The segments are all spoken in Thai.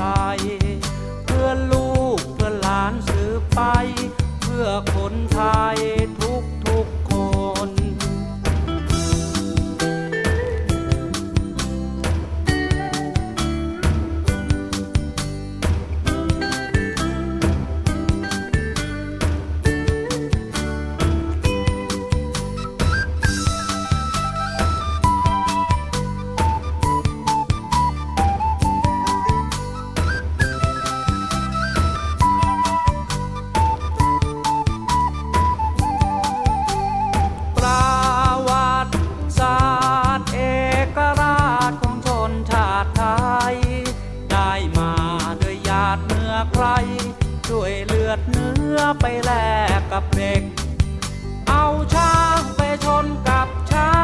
ใด เพื่อลูกเพื่อหลานสืบไป เพื่อคนไทยทุก ใคร ด้วยเลือดเนื้อไปแลกกับเด็ก เอาช้างไปชนกับช้า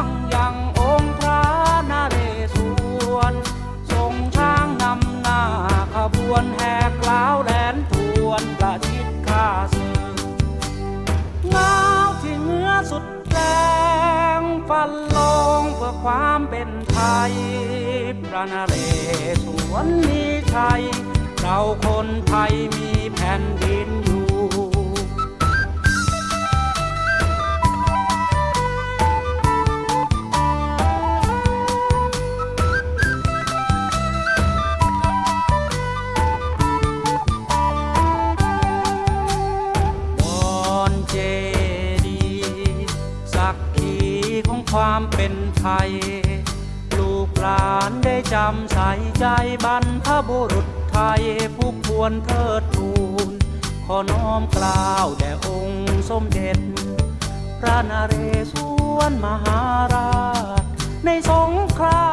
งอย่างองค์พระนาเรศวรส่งช้างนำหน้าขบวนแหกล้าวแดนทวนประชิดข้าศึกเงาที่เงือสุดแรงฟันลงเพื่อความเป็นไทยพระนเรศวรมีชัย เราคนไทยมีแผ่นดินอยู่ บอนเจดี สักขีของความเป็นไทย หลานได้จำใส่ใจบรรพบุรุษไทยผู้ควรเทิดทูน ขอน้อมกล่าวแด่องค์สมเด็จ พระนเรศวรมหาราช ในสงครา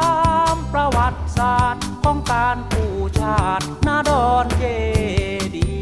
มประวัติศาสตร์ของการผู้ชาตินาดอนเจดี